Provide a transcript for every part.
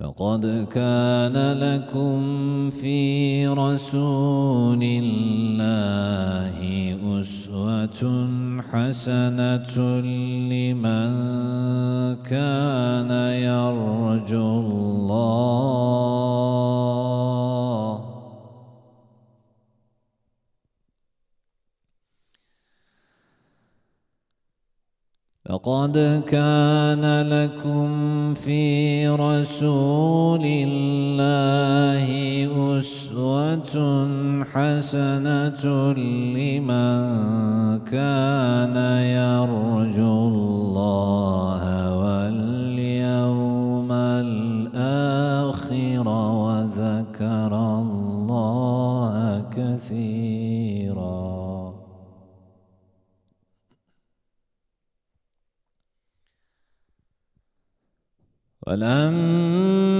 لقد كان لكم في رسول الله أسوة حسنة لمن كان يرجو الله لقد كان لكم في رسول الله أسوة حسنة لمن كان يرجو الله واليوم الآخر وذكر الله كثيرا. ولم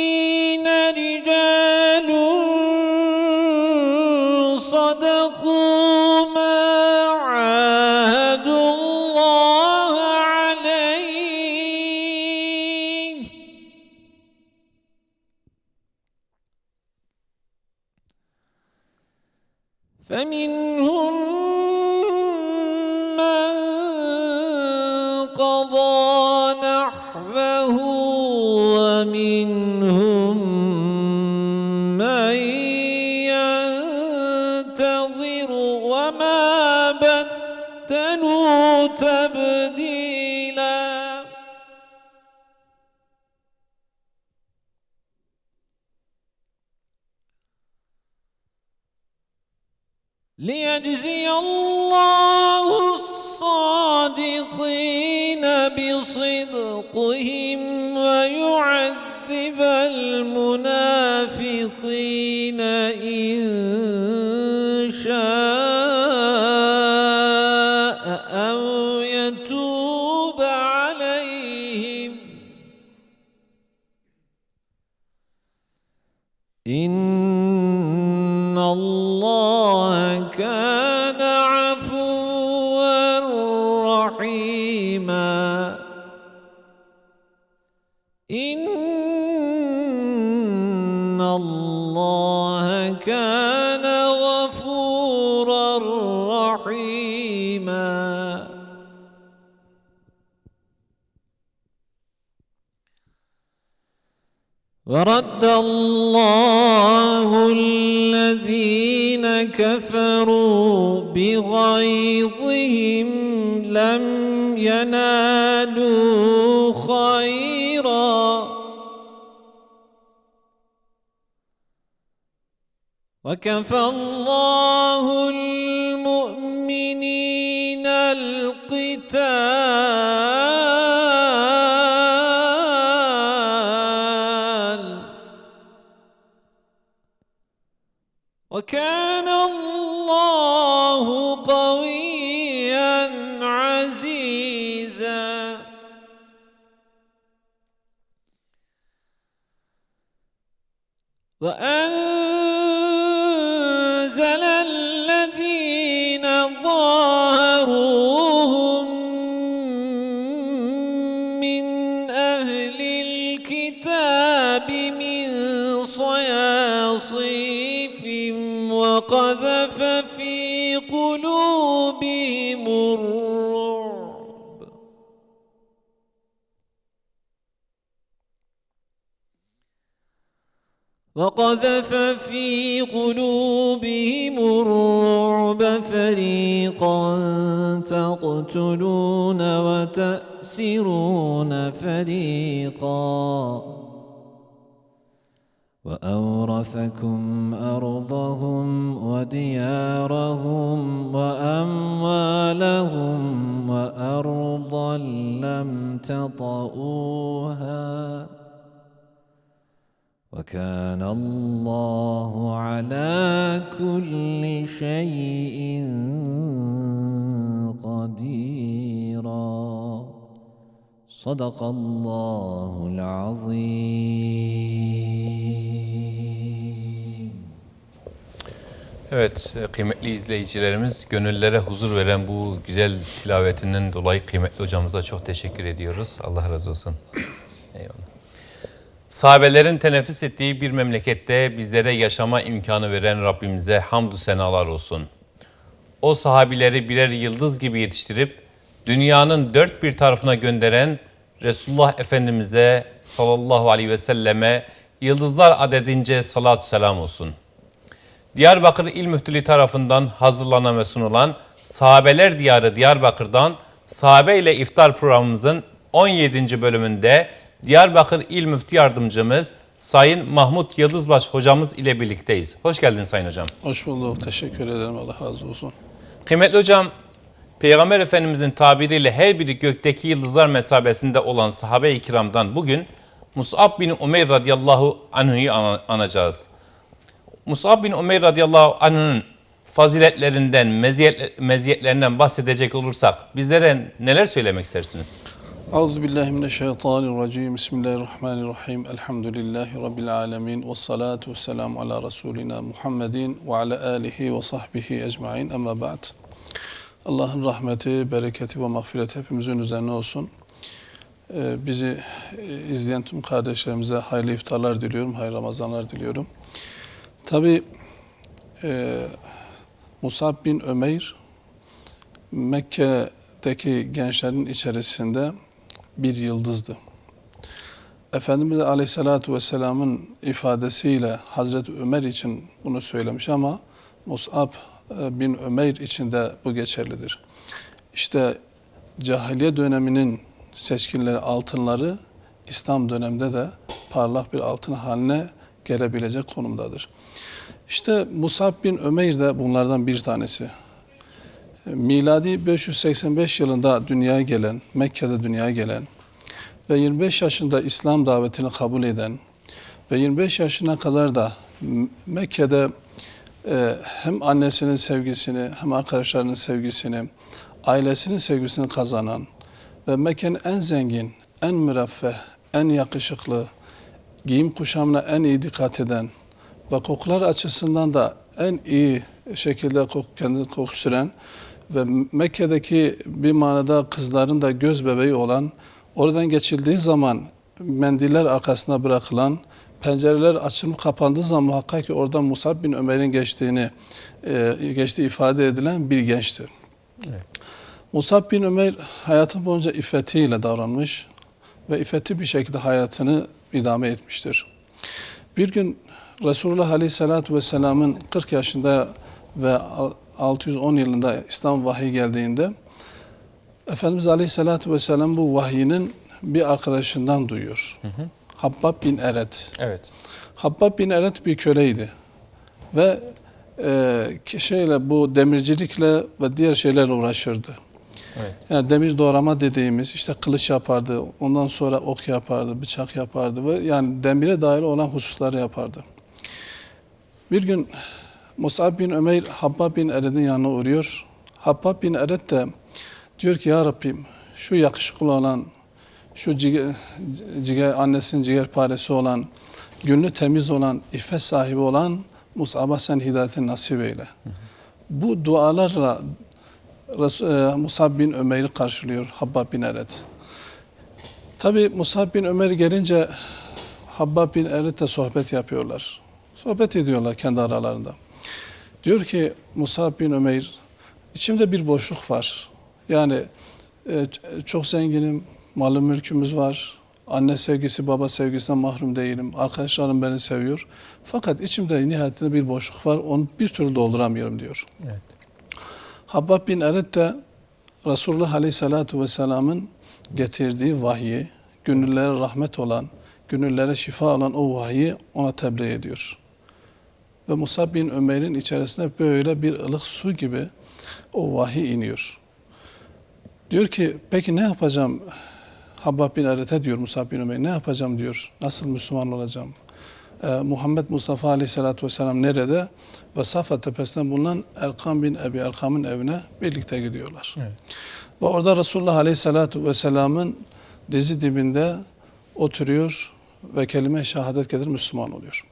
تبديلا. ليجزي الله الصادقين بصدقهم ويعذب المنافقين إن رحيما. ورد الله الذين كفروا بغيظهم لم ينالوا خيرا. وكفى الله وكان الله قويا عزيزا. وأن وقذف في قلوبهم الرعب. وقذف في قلوبهم الرعب فريقا تقتلون وتأسرون فريقا. وأورثكم أرضهم وديارهم وأموالهم وأرضا لم تطئوها وكان الله على كل شيء قديرا. صدق الله العظيم. Evet e, kıymetli izleyicilerimiz gönüllere huzur veren bu güzel tilavetinden dolayı kıymetli hocamıza çok teşekkür ediyoruz. Allah razı olsun. Eyvallah. Sahabelerin teneffüs ettiği bir memlekette bizlere yaşama imkanı veren Rabbimize hamdü senalar olsun. O sahabileri birer yıldız gibi yetiştirip dünyanın dört bir tarafına gönderen Resulullah Efendimiz'e sallallahu aleyhi ve selleme yıldızlar adedince salatü selam olsun. Diyarbakır İl Müftülüğü tarafından hazırlanan ve sunulan Sahabeler Diyarı Diyarbakır'dan Sahabe ile İftar programımızın 17. bölümünde Diyarbakır İl Müftü Yardımcımız Sayın Mahmut Yıldızbaş hocamız ile birlikteyiz. Hoş geldiniz Sayın Hocam. Hoş bulduk. Teşekkür ederim. Allah razı olsun. Kıymetli hocam, Peygamber Efendimizin tabiriyle her biri gökteki yıldızlar mesabesinde olan sahabe-i kiramdan bugün Mus'ab bin Umeyr radıyallahu anhu'yu ana- anacağız. Mus'ab bin Umeyr radıyallahu anh'ın faziletlerinden, meziyet, meziyetlerinden bahsedecek olursak bizlere neler söylemek istersiniz? Euzu billahi mineşşeytanirracim. Bismillahirrahmanirrahim. Elhamdülillahi rabbil alamin ve salatu vesselamu ala rasulina Muhammedin ve ala alihi ve sahbihi ecmaîn. Amma ba'd. Allah'ın rahmeti, bereketi ve mağfireti hepimizin üzerine olsun. Ee, bizi e, izleyen tüm kardeşlerimize hayırlı iftarlar diliyorum, hayırlı Ramazanlar diliyorum. Tabi e, Musab bin Ömeyr Mekke'deki gençlerin içerisinde bir yıldızdı. Efendimiz Aleyhisselatü Vesselam'ın ifadesiyle Hazreti Ömer için bunu söylemiş ama Mus'ab e, bin Ömeyr için de bu geçerlidir. İşte cahiliye döneminin seçkinleri, altınları İslam döneminde de parlak bir altın haline gelebilecek konumdadır. İşte Musab bin Ömeyr de bunlardan bir tanesi. Miladi 585 yılında dünyaya gelen, Mekke'de dünyaya gelen ve 25 yaşında İslam davetini kabul eden ve 25 yaşına kadar da Mekke'de e, hem annesinin sevgisini hem arkadaşlarının sevgisini, ailesinin sevgisini kazanan ve Mekke'nin en zengin, en müreffeh, en yakışıklı, giyim kuşamına en iyi dikkat eden ve kokular açısından da en iyi şekilde koku, kendini koku süren ve Mekke'deki bir manada kızların da göz bebeği olan, oradan geçildiği zaman mendiller arkasına bırakılan, pencereler açılıp kapandığı zaman muhakkak ki oradan Musab bin Ömer'in geçtiğini e, geçtiği ifade edilen bir gençti. Musab bin Ömer hayatı boyunca iffetiyle davranmış ve iffetli bir şekilde hayatını idame etmiştir. Bir gün Resulullah Aleyhisselatü Vesselam'ın 40 yaşında ve 610 yılında İslam vahiy geldiğinde Efendimiz Aleyhisselatü Vesselam bu vahyinin bir arkadaşından duyuyor. Habbab bin Eret. Evet. Habbab bin Eret bir köleydi. Ve e, şeyle bu demircilikle ve diğer şeylerle uğraşırdı. Evet. Yani demir doğrama dediğimiz işte kılıç yapardı, ondan sonra ok yapardı, bıçak yapardı ve yani demire dair olan hususları yapardı. Bir gün Musab bin Ömeyr Habbab bin Ered'in yanına uğruyor. Habbab bin Ered de diyor ki ya Rabbim şu yakışıklı olan, şu ciger, ciger, annesinin ciğerparesi olan gönlü temiz olan, iffet sahibi olan Mus'ab'a sen hidayeti nasip eyle. Bu dualarla Resul- e, Musab bin Ömer'i karşılıyor Habbab bin Eret. Tabi Musab bin Ömer gelince Habbab bin Eret'le sohbet yapıyorlar. Sohbet ediyorlar kendi aralarında. Diyor ki Musab bin Ömer, içimde bir boşluk var. Yani e, çok zenginim, malı mülkümüz var. Anne sevgisi, baba sevgisinden mahrum değilim. Arkadaşlarım beni seviyor. Fakat içimde nihayetinde bir boşluk var. Onu bir türlü dolduramıyorum diyor. Evet. Habbab bin Eret de Resulullah Aleyhisselatü Vesselam'ın getirdiği vahyi, gönüllere rahmet olan, gönüllere şifa olan o vahyi ona tebliğ ediyor. Ve Musab bin Ömer'in içerisine böyle bir ılık su gibi o vahiy iniyor. Diyor ki peki ne yapacağım Habbab bin Eret'e diyor Musab bin Ömer ne yapacağım diyor. Nasıl Müslüman olacağım? Ee, Muhammed Mustafa Aleyhisselatü Vesselam nerede? Ve Safa tepesinden bulunan Erkam bin Ebi Erkam'ın evine birlikte gidiyorlar. Evet. Ve orada Resulullah Aleyhisselatü Vesselam'ın dizi dibinde oturuyor ve kelime şehadet gelir Müslüman oluyor.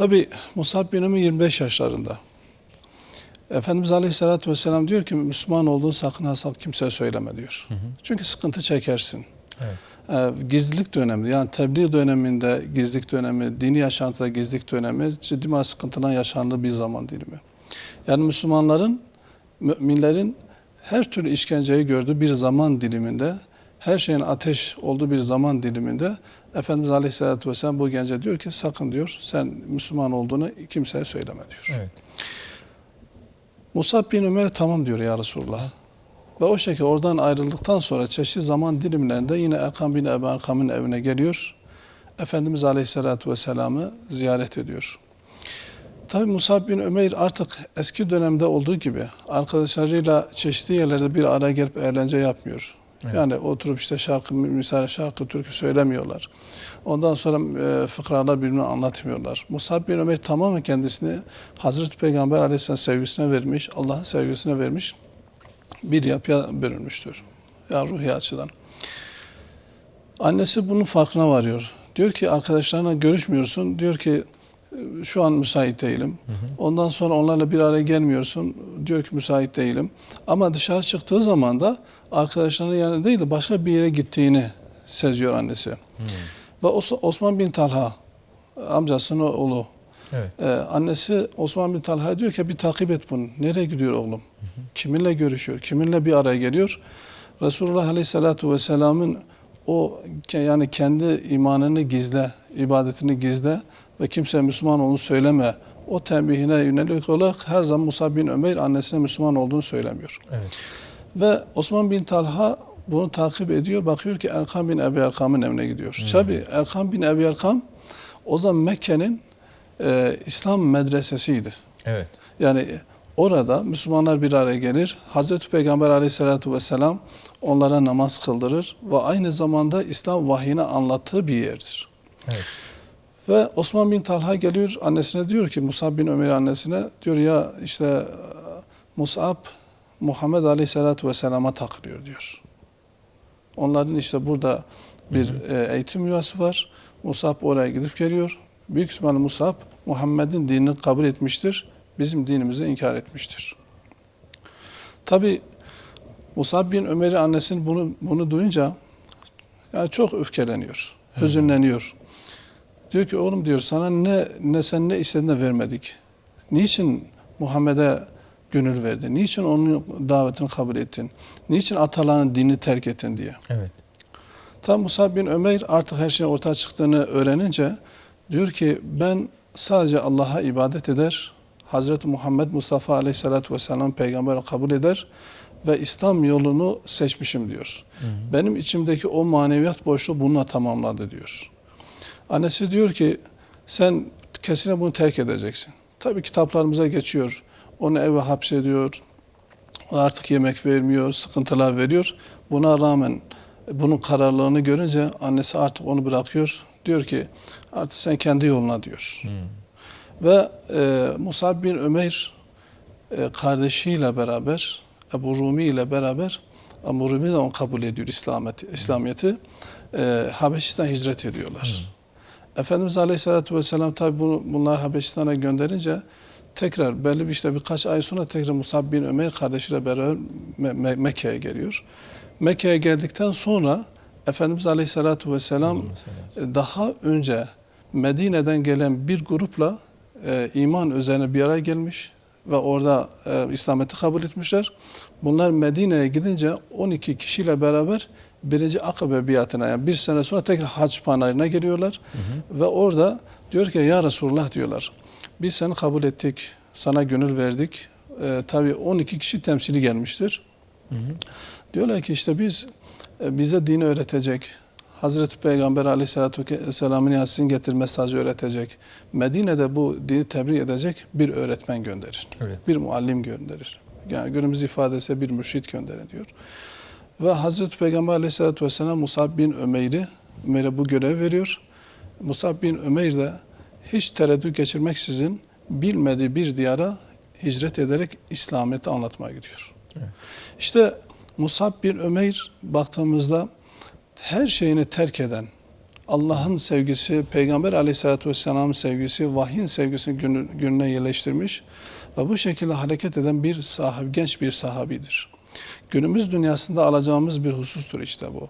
Tabi Musab bin Ömer 25 yaşlarında. Efendimiz Aleyhisselatü Vesselam diyor ki Müslüman olduğun sakın ha kimseye söyleme diyor. Çünkü sıkıntı çekersin. Evet. Ee, gizlilik dönemi yani tebliğ döneminde gizlilik dönemi, dini yaşantıda gizlilik dönemi ciddi bir sıkıntıdan yaşandığı bir zaman dilimi. Yani Müslümanların, müminlerin her türlü işkenceyi gördüğü bir zaman diliminde, her şeyin ateş olduğu bir zaman diliminde Efendimiz Aleyhisselatü Vesselam bu gence diyor ki sakın diyor sen Müslüman olduğunu kimseye söyleme diyor. Evet. Musab bin Ömer tamam diyor ya Resulullah. Ve o şekilde oradan ayrıldıktan sonra çeşitli zaman dilimlerinde yine Erkam bin Ebi Erkam'ın evine geliyor. Efendimiz Aleyhisselatü Vesselam'ı ziyaret ediyor. Tabi Musab bin Ömer artık eski dönemde olduğu gibi arkadaşlarıyla çeşitli yerlerde bir araya gelip eğlence yapmıyor. Evet. Yani oturup işte şarkı, misal şarkı, türkü söylemiyorlar. Ondan sonra e, fıkralar birbirine anlatmıyorlar. Musab bin Ömer tamamen kendisini Hazreti Peygamber Aleyhisselam sevgisine vermiş, Allah'ın sevgisine vermiş bir yapıya bölünmüştür. Yani ruhi açıdan. Annesi bunun farkına varıyor. Diyor ki arkadaşlarına görüşmüyorsun. Diyor ki şu an müsait değilim. Ondan sonra onlarla bir araya gelmiyorsun. Diyor ki müsait değilim. Ama dışarı çıktığı zaman da arkadaşlarının yanında değil de başka bir yere gittiğini seziyor annesi. Ve Os- Osman bin Talha amcasının oğlu. Evet. Ee, annesi Osman bin Talha diyor ki bir takip et bunu. Nereye gidiyor oğlum? Kiminle görüşüyor? Kiminle bir araya geliyor? Resulullah Aleyhisselatü Vesselam'ın o yani kendi imanını gizle, ibadetini gizle ve kimseye Müslüman olduğunu söyleme. O tembihine yönelik olarak her zaman Musa bin Ömer annesine Müslüman olduğunu söylemiyor. Evet. Ve Osman bin Talha bunu takip ediyor. Bakıyor ki Erkam bin Ebi Erkam'ın evine gidiyor. Tabi Erkam bin Ebi Erkam o zaman Mekke'nin e, İslam medresesiydi. Evet. Yani orada Müslümanlar bir araya gelir. Hazreti Peygamber aleyhissalatu vesselam onlara namaz kıldırır ve aynı zamanda İslam vahyini anlattığı bir yerdir. Evet. Ve Osman bin Talha geliyor annesine diyor ki Musab bin Ömer annesine diyor ya işte Musab Muhammed Aleyhisselatü Vesselam'a takılıyor diyor. Onların işte burada bir e, eğitim üyesi var. Musab oraya gidip geliyor. Büyük ihtimalle Musab Muhammed'in dinini kabul etmiştir. Bizim dinimizi inkar etmiştir. Tabi Musab bin Ömer'i annesinin bunu, bunu duyunca yani çok öfkeleniyor, hüzünleniyor. Diyor ki oğlum diyor sana ne ne sen ne istedin de vermedik. Niçin Muhammed'e gönül verdin? Niçin onun davetini kabul ettin? Niçin atalarının dinini terk ettin diye. Evet. Tam Musab bin Ömer artık her şeyin ortaya çıktığını öğrenince diyor ki ben sadece Allah'a ibadet eder, Hazreti Muhammed Mustafa Aleyhisselatü Vesselam peygamber kabul eder ve İslam yolunu seçmişim diyor. Benim içimdeki o maneviyat boşluğu bununla tamamladı diyor. Annesi diyor ki sen kesinlikle bunu terk edeceksin. Tabii kitaplarımıza geçiyor. Onu eve hapsediyor. Artık yemek vermiyor, sıkıntılar veriyor. Buna rağmen bunun kararlılığını görünce annesi artık onu bırakıyor. Diyor ki artık sen kendi yoluna diyor. Ve e, Musab bin Ömer e, kardeşiyle beraber Ebu Rumi ile beraber Ebu Rumi de onu kabul ediyor İslamiyeti. İslamiyeti. E, Habeşistan hicret ediyorlar. Efendimiz Aleyhisselatü Vesselam tabi bunu, bunlar Habeşistan'a gönderince tekrar belli bir işte birkaç ay sonra tekrar Musab bin Ömer kardeşiyle beraber Me- Me- Mekke'ye geliyor. Mekke'ye geldikten sonra Efendimiz Aleyhisselatü Vesselam e, daha önce Medine'den gelen bir grupla e, iman üzerine bir araya gelmiş ve orada e, İslamiyet'i kabul etmişler. Bunlar Medine'ye gidince 12 kişiyle beraber birinci Akabe biatına yani bir sene sonra tekrar hac panayırına geliyorlar. Ve orada diyor ki ya Resulullah diyorlar. Biz seni kabul ettik, sana gönül verdik. E, tabii 12 kişi temsili gelmiştir. Diyorlar ki işte biz e, bize dini öğretecek, Hazreti Peygamber Aleyhisselatü Vesselam'ın Yasin getir mesajı öğretecek, Medine'de bu dini tebliğ edecek bir öğretmen gönderir. Evet. Bir muallim gönderir. Yani günümüz ifadesi bir mürşit gönderin diyor. Ve Hazreti Peygamber Aleyhisselatü Vesselam Musab bin Ömeyr'i Ömer'e bu görev veriyor. Musab bin Ömeyr de hiç tereddüt geçirmeksizin bilmediği bir diyara hicret ederek İslamiyet'i anlatmaya gidiyor. İşte Musab bin Ömeyr baktığımızda her şeyini terk eden, Allah'ın sevgisi, Peygamber aleyhissalatü vesselam'ın sevgisi, vahyin sevgisini gönlüne yerleştirmiş ve bu şekilde hareket eden bir sahabi, genç bir sahabidir. Günümüz dünyasında alacağımız bir husustur işte bu.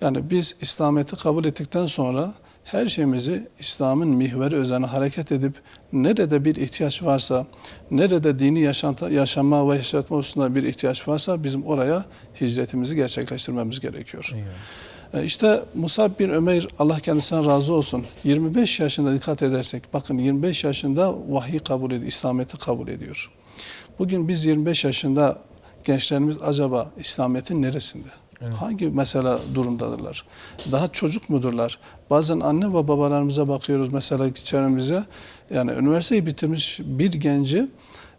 Yani biz İslamiyet'i kabul ettikten sonra her şeyimizi İslam'ın mihveri üzerine hareket edip nerede bir ihtiyaç varsa, nerede dini yaşantı, yaşama ve yaşatma hususunda bir ihtiyaç varsa bizim oraya hicretimizi gerçekleştirmemiz gerekiyor. E, İşte Musab bin Ömeyr Allah kendisinden razı olsun 25 yaşında dikkat edersek bakın 25 yaşında vahiy kabul ediyor, İslamiyet'i kabul ediyor. Bugün biz 25 yaşında gençlerimiz acaba İslamiyet'in neresinde? Hangi mesela durumdadırlar? Daha çocuk mudurlar? Bazen anne ve babalarımıza bakıyoruz mesela çevremize. Yani üniversiteyi bitirmiş bir genci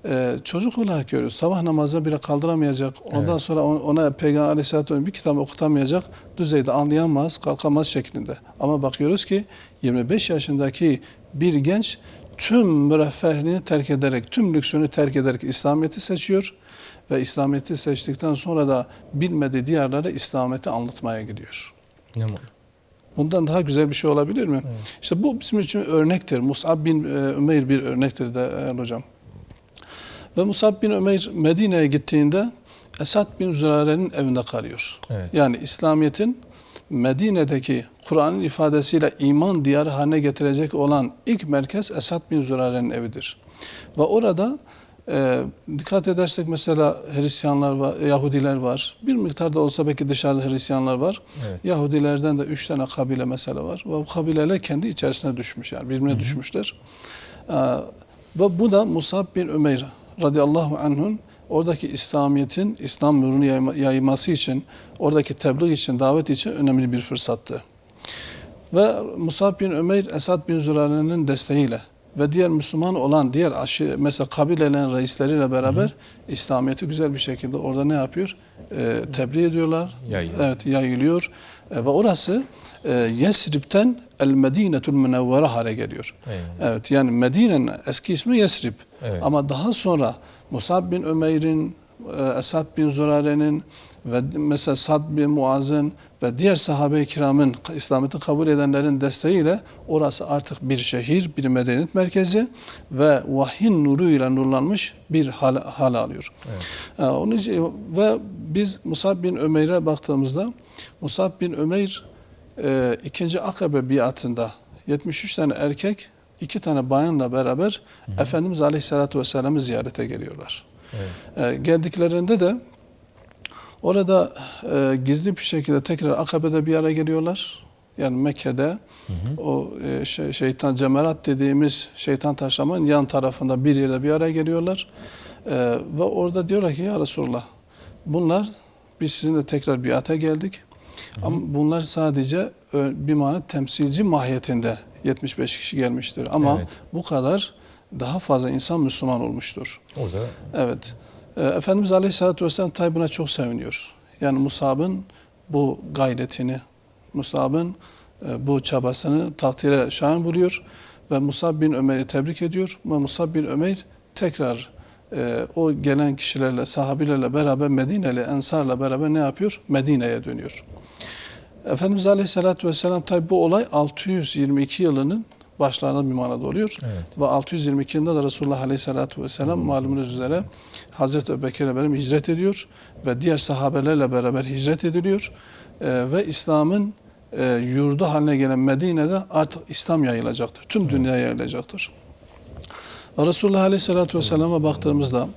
e, çocuk olarak görüyoruz. Sabah namazda bile kaldıramayacak. Ondan sonra on- ona Peygamber Aleyhisselatü bir kitap okutamayacak düzeyde anlayamaz, kalkamaz şeklinde. Ama bakıyoruz ki 25 yaşındaki bir genç tüm müreffehliğini terk ederek, tüm lüksünü terk ederek İslamiyet'i seçiyor ve İslamiyet'i seçtikten sonra da bilmediği diyarlara İslamiyet'i anlatmaya gidiyor. Mutlu. Bundan daha güzel bir şey olabilir mi? İşte bu bizim için örnektir. Mus'ab bin e, Ümeyr bir örnektir de değerli hocam. Ve Mus'ab bin Ümeyr Medine'ye gittiğinde Esad bin Zürare'nin evinde kalıyor. Evet. Yani İslamiyet'in Medine'deki Kur'an'ın ifadesiyle iman diyarı haline getirecek olan ilk merkez Esad bin Zürare'nin evidir. Ve orada e, dikkat edersek mesela Hristiyanlar var, Yahudiler var. Bir miktarda olsa belki dışarıda Hristiyanlar var. Evet. Yahudilerden de üç tane kabile mesela var. Ve bu kabileler kendi içerisine düşmüş yani birbirine düşmüşler. Ee, ve bu da Musab bin Ümeyr radıyallahu anh'un oradaki İslamiyet'in İslam nurunu yayma- yayması için, oradaki tebliğ için, davet için önemli bir fırsattı. Ve Musab bin Ömeyr Esad bin Zürare'nin desteğiyle ve diğer Müslüman olan diğer aşı, mesela kabilelerin reisleriyle beraber İslamiyet'i güzel bir şekilde orada ne yapıyor? Ee, tebliğ ediyorlar. Yayıyor. Evet yayılıyor. Ee, ve orası e, Yesrib'ten El Medinetul Münevvere hale geliyor. Eyvallah. Evet yani Medine'nin eski ismi Yesrib. Evet. Ama daha sonra Musab bin Ömeyr'in, e, Esad bin Zürare'nin ve mesela Sad bin Muaz'ın ve diğer sahabe-i kiramın İslamiyet'i kabul edenlerin desteğiyle orası artık bir şehir, bir medeniyet merkezi ve vahyin nuruyla nurlanmış bir hal, hal alıyor. Ee, onun için, ve biz Musab bin Ömeyr'e baktığımızda Musab bin Ömeyr e, ikinci Akabe biatında 73 tane erkek iki tane bayanla beraber Efendimiz Aleyhisselatü Vesselam'ı ziyarete geliyorlar. Evet. E, geldiklerinde de orada e, gizli bir şekilde tekrar Akabe'de bir araya geliyorlar. Yani Mekke'de o e, şey, şeytan cemerat dediğimiz şeytan taşlamanın yan tarafında bir yerde bir araya geliyorlar. E, ve orada diyorlar ki ya Resulullah bunlar biz sizinle tekrar biate geldik. Ama bunlar sadece ö- bir mana temsilci mahiyetinde 75 kişi gelmiştir. Ama Evet. bu kadar daha fazla insan Müslüman olmuştur. Orada Evet. Ee, Efendimiz Aleyhisselatü Vesselam tabi buna çok seviniyor. Yani Musab'ın bu gayretini, Musab'ın e, bu çabasını takdire şayan buluyor ve Musab bin Ömer'i tebrik ediyor. Ve Musab bin Ömer tekrar e, o gelen kişilerle, sahabilerle beraber Medine'li, Ensar'la beraber ne yapıyor? Medine'ye dönüyor. Efendimiz Aleyhisselatü Vesselam tabi bu olay 622 yılının başlarında bir manada oluyor. Evet. Ve 622 yılında da Resulullah Aleyhisselatü Vesselam malumunuz üzere Hazreti Ebubekir'le beraber hicret ediyor ve diğer sahabelerle beraber hicret ediliyor. Ee, ve İslam'ın e, yurdu haline gelen Medine'de artık İslam yayılacaktır. Tüm dünyaya yayılacaktır. Ve Resulullah Aleyhisselatü Vesselam'a baktığımızda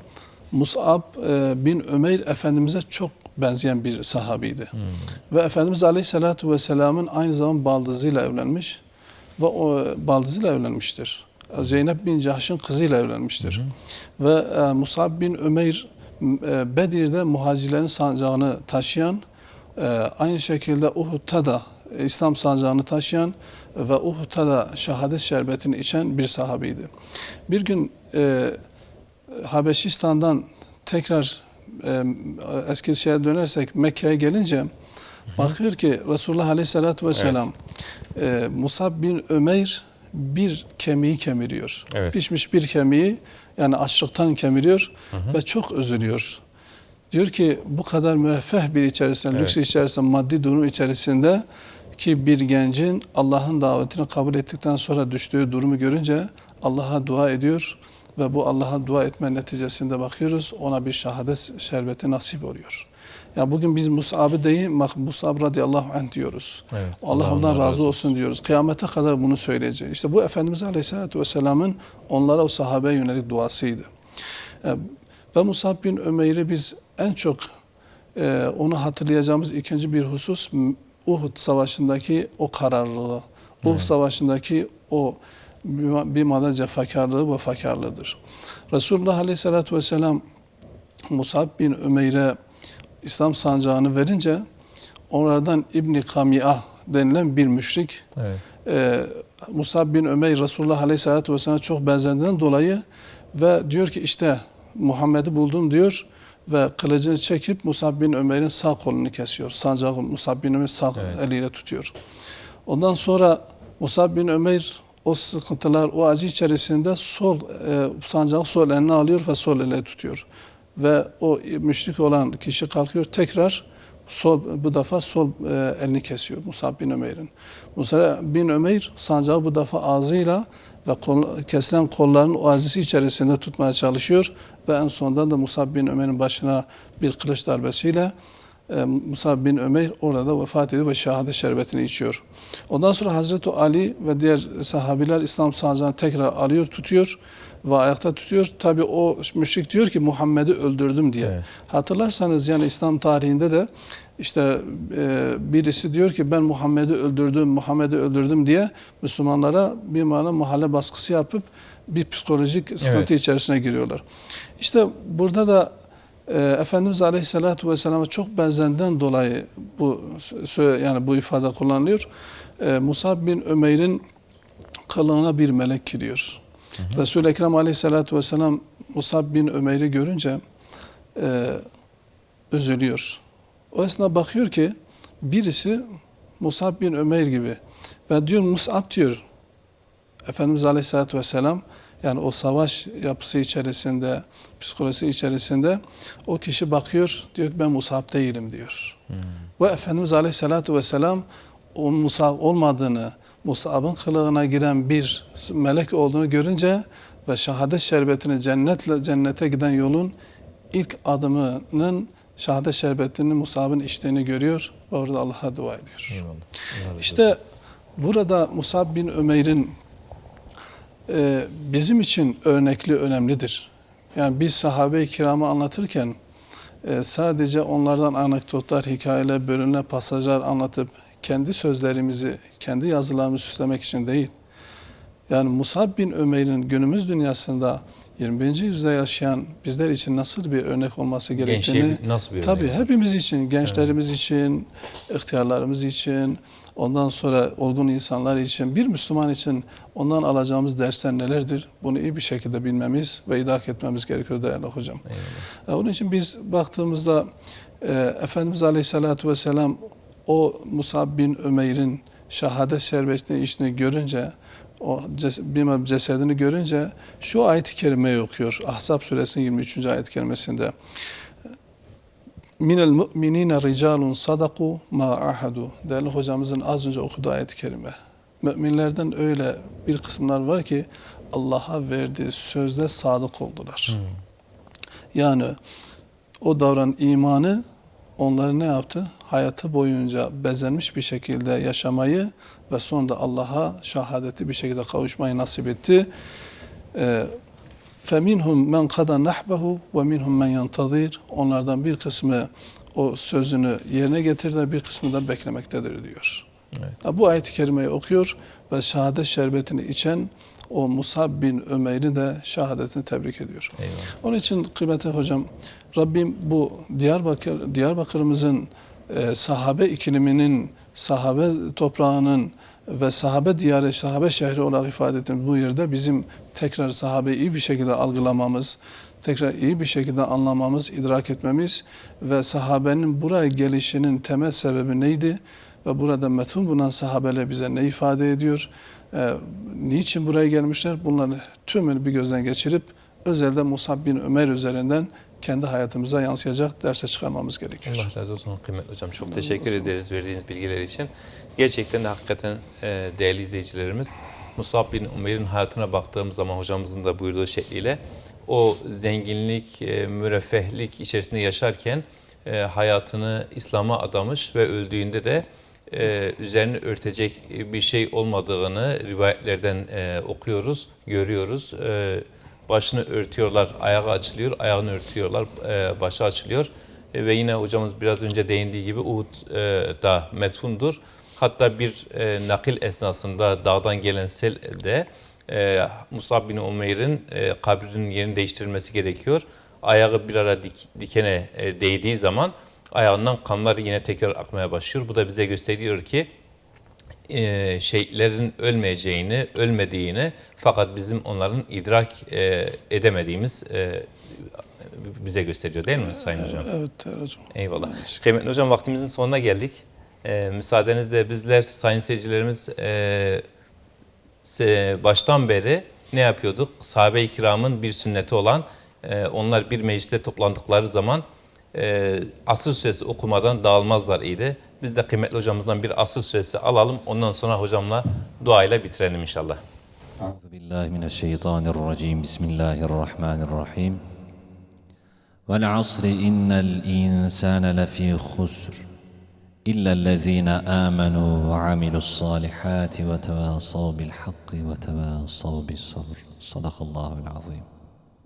Mus'ab e, bin Ömeyr Efendimiz'e çok benzeyen bir sahabiydi. Ve Efendimiz Aleyhisselatü Vesselam'ın aynı zamanda baldızıyla evlenmiş ve o baldızıyla evlenmiştir. Zeynep bin Cahş'ın kızıyla evlenmiştir. Ve e, Musab bin Ömeyr e, Bedir'de muhacirlerin sancağını taşıyan, e, aynı şekilde Uhud'da da İslam sancağını taşıyan ve Uhud'da da şehadet şerbetini içen bir sahabiydi. Bir gün e, Habeşistan'dan tekrar e, eski şeye dönersek Mekke'ye gelince bakıyor ki Resulullah Aleyhisselatü Vesselam e, Musab bin Ömeyr bir kemiği kemiriyor. Evet. Pişmiş bir kemiği yani açlıktan kemiriyor ve çok üzülüyor. Diyor ki bu kadar müreffeh bir içerisinde, Evet. lüks içerisinde, maddi durum içerisinde ki bir gencin Allah'ın davetini kabul ettikten sonra düştüğü durumu görünce Allah'a dua ediyor ve bu Allah'a dua etme neticesinde bakıyoruz ona bir şehadet şerbeti nasip oluyor. Ya bugün biz Musab'ı değil Musab radıyallahu anh diyoruz. Evet, Allah Allah ondan razı razı olsun diyoruz. Kıyamete kadar bunu söyleyeceğiz. İşte bu Efendimiz Aleyhisselatü Vesselam'ın onlara o sahabeye yönelik duasıydı. E, Ve Musab bin Ömeyr'i biz en çok e, onu hatırlayacağımız ikinci bir husus Uhud Savaşı'ndaki o kararlılığı. Uhud Savaşı'ndaki o bir madde cefakarlığı ve fakarlığıdır. Resulullah Aleyhisselatü Vesselam Musab bin Ömeyr'e İslam sancağını verince onlardan İbni Kami'ah denilen bir müşrik Evet. e, Musab bin Ömeyr Resulullah Aleyhisselatü Vesselam'a çok benzediğinden dolayı ve diyor ki işte Muhammed'i buldum diyor ve kılıcını çekip Musab bin Ömer'in sağ kolunu kesiyor. Sancağı Musab bin Ömer sağ eliyle tutuyor. Ondan sonra Musab bin Ömer o sıkıntılar, o acı içerisinde sol e, sancağı sol eline alıyor ve sol elle tutuyor. Ve o müşrik olan kişi kalkıyor tekrar sol bu defa sol e, elini kesiyor Musab bin Ömer'in. Musab bin Ömer sancağı bu defa ağzıyla ve kol, kesilen kolların o acısı içerisinde tutmaya çalışıyor ve en sonunda da Musab bin Ömer'in başına bir kılıç darbesiyle Musab bin Ömer orada vefat ediyor ve şehadet şerbetini içiyor. Ondan sonra Hazreti Ali ve diğer sahabiler İslam sancağını tekrar alıyor, tutuyor ve ayakta tutuyor. Tabi o müşrik diyor ki Muhammed'i öldürdüm diye. Evet. Hatırlarsanız yani İslam tarihinde de işte e, birisi diyor ki ben Muhammed'i öldürdüm, Muhammed'i öldürdüm diye Müslümanlara bir mana mahalle baskısı yapıp bir psikolojik sıkıntı Evet. içerisine giriyorlar. İşte burada da e, Efendimiz Aleyhisselatü Vesselam'a çok benzenden dolayı bu yani bu ifade kullanılıyor. E, Musab bin Ömeyr'in kılığına bir melek giriyor. Resul-i Ekrem Aleyhisselatü Vesselam Musab bin Ömeyr'i görünce e, üzülüyor. O esnada bakıyor ki birisi Musab bin Ömeyr gibi ve diyor Musab diyor Efendimiz Aleyhisselatü Vesselam yani o savaş yapısı içerisinde, psikolojisi içerisinde o kişi bakıyor diyor ki ben Musab değilim diyor. Ve Efendimiz Aleyhisselatü Vesselam o Musab olmadığını, Musab'ın kılığına giren bir melek olduğunu görünce ve şehadet şerbetini cennetle cennete giden yolun ilk adımının şehadet şerbetini Musab'ın içtiğini görüyor ve orada Allah'a dua ediyor. Eyvallah. Allah razı olsun. İşte burada Musab bin Ömeyr'in e, bizim için örnekli önemlidir. Yani biz sahabe-i kiramı anlatırken e, sadece onlardan anekdotlar, hikayeler, bölümler, pasajlar anlatıp kendi sözlerimizi, kendi yazılarımızı süslemek için değil. Yani Musab bin Ömeyr'in günümüz dünyasında 21. yüzyılda yaşayan bizler için nasıl bir örnek olması gerektiğini Gençliğe nasıl bir örnek? Tabii hepimiz için, gençlerimiz için, ihtiyarlarımız için, ondan sonra olgun insanlar için, bir Müslüman için ondan alacağımız dersler nelerdir? Bunu iyi bir şekilde bilmemiz ve idrak etmemiz gerekiyor değerli hocam. E, Onun için biz baktığımızda e, Efendimiz Aleyhisselatü Vesselam o Musab bin Ömeyr'in şehadet şerbetini içini görünce o bilmem cesedini görünce şu ayet-i kerimeyi okuyor. Ahzab suresinin 23. ayet-i kerimesinde. Minel mu'minine ricalun sadaku ma ahadu. Değerli hocamızın az önce okuduğu ayet-i kerime. Müminlerden öyle bir kısımlar var ki Allah'a verdiği sözde sadık oldular. Yani o davran imanı onları ne yaptı? Hayatı boyunca bezenmiş bir şekilde yaşamayı ve sonunda Allah'a şahadeti bir şekilde kavuşmayı nasip etti. Ee, فَمِنْهُمْ مَنْ قَدَى نَحْبَهُ وَمِنْهُمْ مَنْ يَنْتَظِرُ Onlardan bir kısmı o sözünü yerine getirdi, bir kısmı da beklemektedir diyor. Evet. Ha, Bu ayet-i kerimeyi okuyor ve şehadet şerbetini içen o Musab bin Ömer'i de şehadetini tebrik ediyor. Eyvallah. Onun için kıymetli hocam Rabbim bu Diyarbakır Diyarbakır'ımızın e, sahabe ikliminin, sahabe toprağının ve sahabe diyarı, sahabe şehri olarak ifade ettiğimiz bu yerde bizim tekrar sahabeyi iyi bir şekilde algılamamız, tekrar iyi bir şekilde anlamamız, idrak etmemiz ve sahabenin buraya gelişinin temel sebebi neydi? Ve burada metfun bulunan sahabeler bize ne ifade ediyor? Ee, niçin buraya gelmişler? Bunların tümünü bir gözden geçirip özelde Musab bin Ömer üzerinden kendi hayatımıza yansıyacak derse çıkarmamız gerekiyor. Allah razı olsun kıymetli hocam. Çok Allah teşekkür olsun. ederiz verdiğiniz bilgiler için. Gerçekten de hakikaten e, değerli izleyicilerimiz Musab bin Umeyr'in hayatına baktığımız zaman hocamızın da buyurduğu şekliyle o zenginlik, e, müreffehlik içerisinde yaşarken e, hayatını İslam'a adamış ve öldüğünde de e, üzerini örtecek bir şey olmadığını rivayetlerden e, okuyoruz, görüyoruz. E, başını örtüyorlar, ayağı açılıyor, ayağını örtüyorlar, e, başı açılıyor. E, ve yine hocamız biraz önce değindiği gibi Uhud e, da metfundur. Hatta bir e, nakil esnasında dağdan gelen sel de e, Musab bin Umeyr'in e, kabrinin yerini değiştirilmesi gerekiyor. Ayağı bir ara dik- dikene e, değdiği zaman ayağından kanlar yine tekrar akmaya başlıyor. Bu da bize gösteriyor ki e, şehitlerin ölmeyeceğini, ölmediğini fakat bizim onların idrak e, edemediğimiz e, bize gösteriyor değil mi Sayın Hocam? Evet değerli hocam. Eyvallah. Şey. Kıymetli Hocam vaktimizin sonuna geldik. E, müsaadenizle bizler sayın seyircilerimiz e, se- baştan beri ne yapıyorduk? Sahabe-i kiramın bir sünneti olan e, onlar bir mecliste toplandıkları zaman e, asır süresi okumadan dağılmazlar idi. Biz de kıymetli hocamızdan bir asır süresi alalım. Ondan sonra hocamla duayla bitirelim inşallah. أعوذ بالله من الشيطان الرجيم بسم الله الرحمن الرحيم والعصر إن الإنسان لفي خسر إلا الذين آمنوا وعملوا الصالحات وتواصوا بالحق وتواصوا بالصبر صدق الله العظيم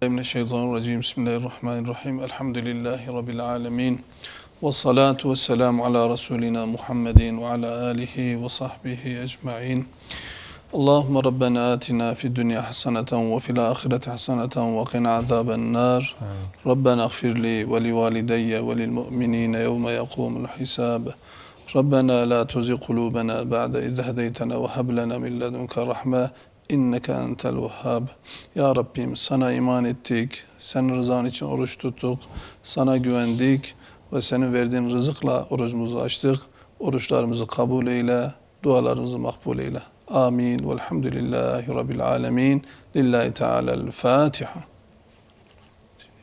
Mineşşeytanirracim. Bismillahirrahmanirrahim. Elhamdülillahi Rabbil alemin. Ve salatu ve selamu ala Resulina Muhammedin ve ala alihi ve sahbihi ecma'in. Allahümme Rabbena atina fi dünya haseneten ve fil ahireti haseneten ve qina azaben nar. Rabbena agfirli ve li valideyye ve lil mu'minine yevme yakumul hisab. Rabbena la tuzi kulubena ba'de iz hedeytena ve hab inneke entel vehhab. Ya Rabbim sana iman ettik, senin rızan için oruç tuttuk, sana güvendik ve senin verdiğin rızıkla orucumuzu açtık. Oruçlarımızı kabul eyle, dualarımızı makbul eyle. Amin. Velhamdülillahi Rabbil alemin. Lillahi Teala'l Fatiha.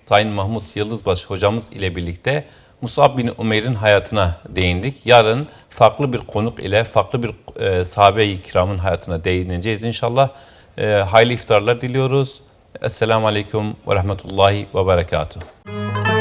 Sayın Mahmut Yıldızbaşı hocamız ile birlikte Musab bin Umeyr'in hayatına değindik. Yarın farklı bir konuk ile farklı bir e, sahabe-i kiramın hayatına değineceğiz inşallah. E, hayırlı iftarlar diliyoruz. Esselamu Aleyküm ve Rahmetullahi ve Berekatuhu.